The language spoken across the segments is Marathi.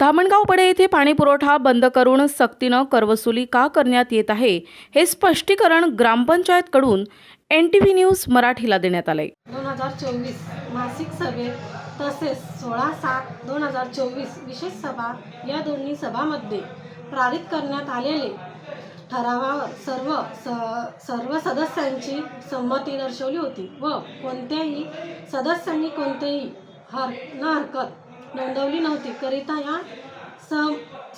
धामणगावपडे येथे पाणीपुरवठा बंद करून सक्तीनं करवसुली का करण्यात येत आहे हे स्पष्टीकरण ग्रामपंचायतकडून एन टी व्ही न्यूज मराठीला देण्यात आलंय. दोन हजार चोवीस मासिक सभेत तसेच सोळा सात दोन हजार चोवीस विशेष सभा या दोन्ही सभामध्ये पारित करण्यात आलेले ठरावावर सर्व स सर्व सदस्यांची संमती दर्शवली होती व कोणत्याही सदस्यांनी कोणतेही हर न हरकत नोंदवली नव्हती. करिता या सह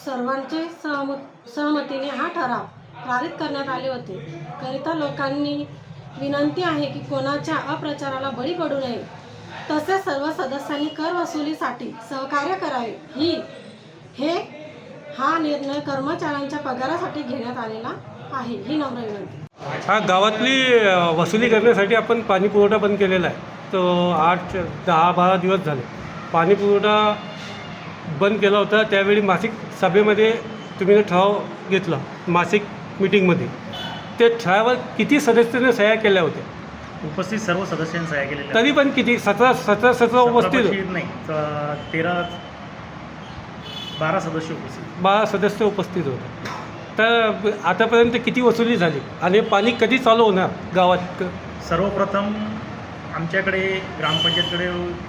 सर्वांचे सहम सहमतीने हा ठराव पारित करण्यात आले होते. करिता लोकांनी विनंती आहे की कोणाच्या अप्रचाराला बळी पडू नये. तसेच सर्व सदस्यांनी कर वसुलीसाठी सहकार्य करावे. ही हे हा निर्णय कर्मचाऱ्यांच्या पगारासाठी घेण्यात आलेला आहे ही नम्र विनंती. हा गावातली वसुली करण्यासाठी आपण पाणी पुरवठा बंद केलेला आहे. तो आठ दहा बारा दिवस झाले. पाणी पुरवठा बंद केला होता त्यावेळी मासिक सभेमध्ये तुम्ही ठराव घेतला मासिक मिटिंगमध्ये. ते ठरावावर किती सदस्यांनी सह्या केल्या होत्या? उपस्थित सर्व सदस्यांनी सह्या केलेल्या तरी पण किती? सतरा सतरा सतरा उपस्थित? नाही तेरा बारा सदस्य उपस्थित. बारा सदस्य उपस्थित होते. तर आतापर्यंत किती वसुली झाली? आणि पाणी कधी चालू होणार गावात? सर्वप्रथम आमच्याकडे ग्रामपंचायतकडे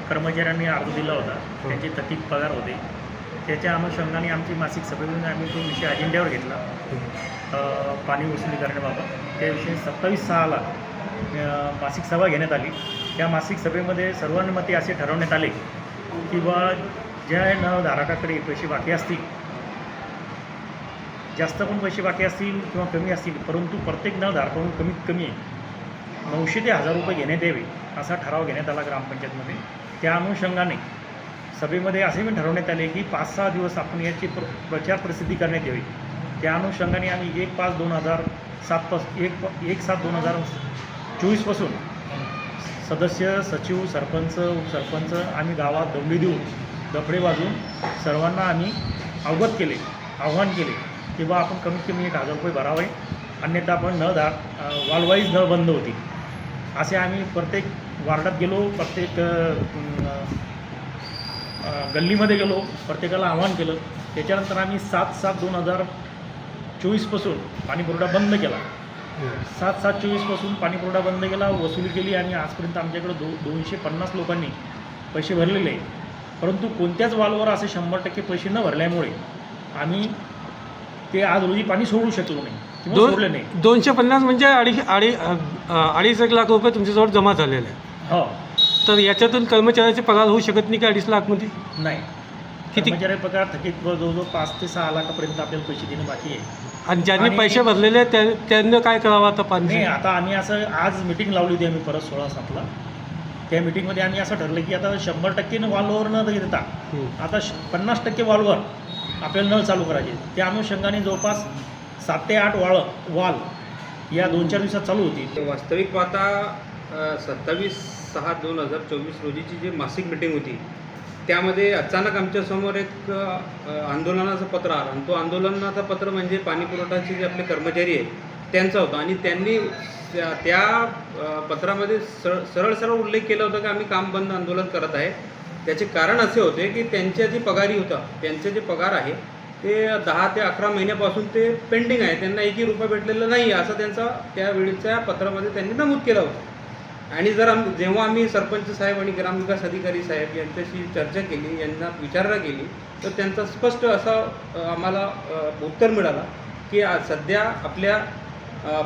कर्मचाऱ्यांनी अर्ज दिला होता. त्यांचे थकीत पगार होते. त्याच्या अनुषंगाने आमची मासिक सभेमध्ये आम्ही तो विषय अजेंड्यावर घेतला. अ, पाणी वसुली करण्याबाबत. त्याविषयी सत्तावीस सहाला मासिक सभा घेण्यात आली. त्या मासिक सभेमध्ये सर्वानुमते असे ठरवण्यात आले की बा ज्या नळधारकाकडे पैसे बाकी असतील जास्त पण पैसे बाकी असतील किंवा कमी असतील परंतु प्रत्येक नळधारकाकडून कमीत कमी नऊशे ते हजार रुपये घेण्यात यावे असा ठराव घेण्यात आला ग्रामपंचायतमध्ये. त्या अनुषंगाने सभेमध्ये असे पण ठरवण्यात आले की पाच सहा दिवस आपण याची प्र प्रचार प्रसिद्धी करण्यात यावी. त्या अनुषंगाने आम्ही एक पाच दोन हजार सातपास एक प- एक सात दोन हजार चोवीसपासून सदस्य सचिव सरपंच उपसरपंच आम्ही गावात दौंडी देऊन दफडे वाजवून सर्वांना आम्ही अवगत केले आव्हान केले की बा आपण कमीत कमी एक हजार रुपये भरावे. अन्यथा आपण नळ दा वालवाईज नळ बंद होती असे आम्ही प्रत्येक वार्डात गेलो प्रत्येक गल्लीमध्ये गेलो प्रत्येकाला आव्हान केलं. त्याच्यानंतर आम्ही सात सात दोन हजार चोवीसपासून पाणीपुरवठा बंद केला. सात सात चोवीसपासून पाणीपुरवठा बंद केला वसुली केली आणि आजपर्यंत आमच्याकडे दो दोनशे पन्नास लोकांनी पैसे भरलेले आहे परंतु कोणत्याच वालवर असे शंभर टक्के पैसे न भरल्यामुळे आम्ही ते आज रोजी पाणी सोडू शकलो नाही किंवा सोडले नाही. दोन दोनशे पन्नास म्हणजे अडीच अडी अडीच एक लाख रुपये तुमच्याजवळ जमा झालेले आहे हो. तर याच्यातून कर्मचाऱ्याचे पगार होऊ शकत नाही की अडीच लाखमध्ये? नाही. किती? कर्मचारी पगार थकीत जवळजवळ पाच ते सहा लाखापर्यंत आपल्याला पैसे देणं बाकी आहे. आणि ज्यांनी आणि- पैसे भरलेले आहेत त्या त्यांना काय करावं आता नाही पाणी आता आम्ही असं आज मिटिंग लावली होती आम्ही परत सोळा सातला. त्या मिटिंगमध्ये आम्ही असं ठरलं की आता शंभर टक्के वालवर न देता हं. आता श- पन्नास टक्के वालवर आपल्याला नळ चालू करायचे. त्या अनुषंगाने जवळपास सात ते आठ वाळ वाल या दोन चार दिवसात चालू होती. वास्तविक पाहता सत्तावीस सहा दोन हजार चोवीस रोजीची जी मासिक मिटिंग होती त्यामध्ये अचानक आमच्यासमोर एक आंदोलनाचं पत्र आलं. आणि तो आंदोलनाचं पत्र म्हणजे पाणी पुरवठाचे जे आपले कर्मचारी आहेत त्यांचा होता. आणि त्यांनी त्या- त्या पत्रामध्ये सरळ सरळ सरळ उल्लेख केला होता की आम्ही काम बंद आंदोलन करत आहे. त्याचे कारण असे होते की त्यांच्या जी पगारी होता त्यांचे जे पगार आहे ते दहा ते अकरा महिन्यापासून ते पेंडिंग आहे. त्यांना एकही रुपये भेटलेला नाही असं त्यांचा त्यावेळीच्या पत्रामध्ये त्यांनी नमूद केलं होतं. आणि जर आम जेव्हा आम्ही सरपंच साहेब आणि ग्रामविकास अधिकारी साहेब यांच्याशी चर्चा केली यांना विचारणा केली तर त्यांचा स्पष्ट असा आम्हाला उत्तर मिळाला की सध्या आपल्या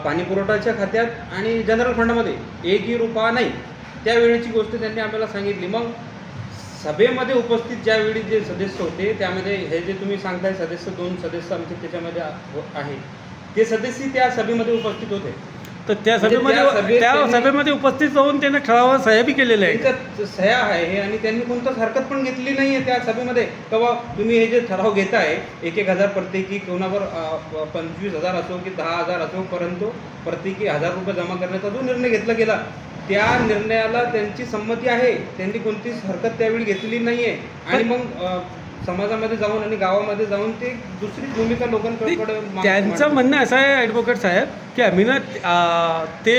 पाणीपुरवठ्याच्या खात्यात आणि जनरल फंडामध्ये एकही रुपया नाही. त्यावेळेची गोष्ट त्यांनी आम्हाला सांगितली. मग सभेमध्ये उपस्थित ज्यावेळी जे सदस्य होते त्यामध्ये हे जे तुम्ही सांगताय सदस्य दोन सदस्य आमचे त्याच्यामध्ये हो- आहे. ते सदस्य त्या सभेमध्ये उपस्थित होते. तर त्या म्हणजे सभेमध्ये सभेत त्या सभेमध्ये उपस्थित राहून त्यांना ठरावावर सह्या बी केलेल्या आहे सह्या आहे आणि त्यांनी कोणताच हरकत पण घेतली नाही आहे त्या सभेमध्ये. तेव्हा तुम्ही हे जे ठराव घेताय एक एक हजार प्रत्येकी कोणावर पंचवीस हजार असो की दहा हजार असो परंतु प्रत्येकी हजार रुपये जमा करण्याचा जो निर्णय घेतला गेला त्या निर्णयाला त्यांची संमती आहे. त्यांनी कोणतीच हरकत त्यावेळी घेतली नाही आहे आणि मग अ, समाजामध्ये जाऊन आणि गावामध्ये जाऊन ते दुसरी भूमिका लोकांकडे मा- त्यांचं मांडतात. म्हणणं असं आहे ॲडव्होकेट साहेब की आम्ही ना आ, ते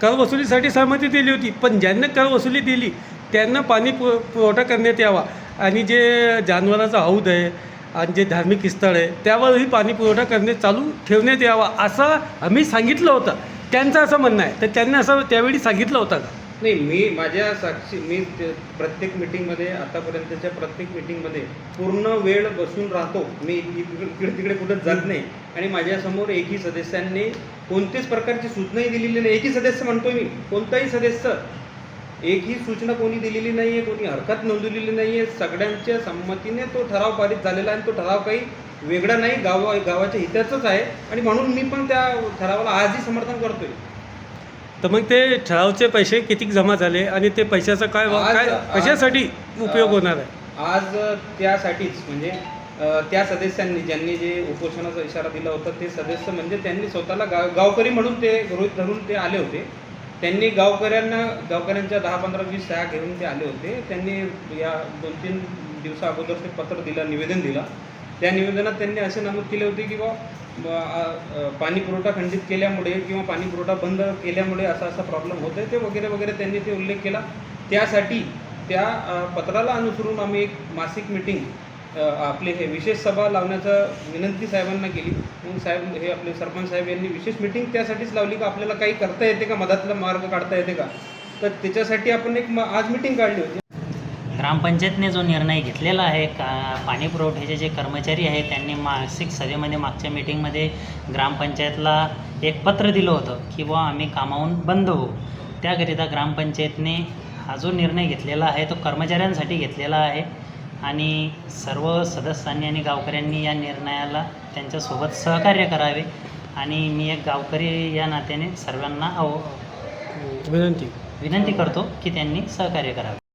कर वसुलीसाठी सहमती दिली होती. पण ज्यांना कर वसुली दिली त्यांना पाणी पुर पुरवठा करण्यात यावा. आणि जे जानवराचं हौद आहे आणि जे धार्मिक स्थळ आहे त्यावरही पाणी पुरवठा करणे चालू ठेवण्यात यावा असं आम्ही सांगितलं होतं. त्यांचं असं म्हणणं आहे. तर त्यांनी असं त्यावेळी सांगितलं होतं का? नाही मी माझ्या साक्षी मी ते- प्रत्येक मीटिंगमध्ये आतापर्यंतच्या प्रत्येक मीटिंगमध्ये पूर्ण वेळ बसून राहतो. मी इकडे इकडे तिकडे कुठंच जात नाही. आणि माझ्यासमोर एकही सदस्यांनी कोणत्याच प्रकारची सूचनाही दिलेली नाही. एकही सदस्य म्हणतोय मी. कोणताही सदस्य एकही सूचना कोणी दिलेली नाही आहे कोणी हरकत नोंदवलेली नाही आहे सगळ्यांच्या संमतीने तो ठराव पारित झालेला आहे आणि तो ठराव काही वेगळा नाही. गावा गावाच्या हिताचंच आहे. आणि म्हणून मी पण त्या ठरावाला आजही समर्थन करतोय. तर मग ते ठरावचे पैसे किती जमा झाले आणि ते पैशाचा काय आज- काय आज- कशासाठी उपयोग होणार आहे? आज त्यासाठीच म्हणजे अ, त्या सदस्यांनी ज्यांनी जे उपोषणाचा इशारा दिला होता ते सदस्य म्हणजे त्यांनी स्वतःला गाव गावकरी म्हणून ते गृहीत धरून ते आले होते. त्यांनी गावकऱ्यांना गावकऱ्यांच्या दहा पंधरा वीस सहा घेऊन ते आले होते. त्यांनी या दोन तीन दिवसा अगोदर ते पत्र दिलं निवेदन दिलं. त्या निवेदनात त्यांनी असे नमूद केले होते की बा पाणी पुरवठा खंडित केल्यामुळे किंवा पाणी पुरवठा बंद केल्यामुळे असा असा प्रॉब्लेम होतोय. ते वगैरे वगैरे त्यांनी ते उल्लेख केला. त्यासाठी त्या पत्राला अनुसरून आम्ही एक मासिक मिटिंग आपले हे विशेष सभा लावण्याचं विनंती साहेबांना केली. म्हणून साहेब हे आपले सरपंच साहेब यांनी विशेष मिटिंग त्यासाठीच लावली का? आपल्याला काही करता येते का? मधातला मार्ग काढता येते का? तर त्याच्यासाठी आपण एक म- आज मिटिंग काढली होती. ग्रामपंचायतने जो निर्णय घेतलेला आहे का पाणी पुरवठ्याचे जे कर्मचारी आहेत त्यांनी मासिक सभेमध्ये मागच्या मीटिंगमध्ये ग्रामपंचायतला एक पत्र दिलं होतं की बुवा आम्ही कामावून बंद होऊ. त्याकरिता ग्रामपंचायतने हा जो निर्णय घेतलेला आहे तो कर्मचाऱ्यांसाठी घेतलेला आहे. आणि सर्व सदस्यांनी आणि गावकऱ्यांनी या निर्णयाला त्यांच्यासोबत सहकार्य करावे. आणि मी एक गावकरी या नात्याने सर्वांना आव विनंती. विनंती करतो की त्यांनी सहकार्य करावे.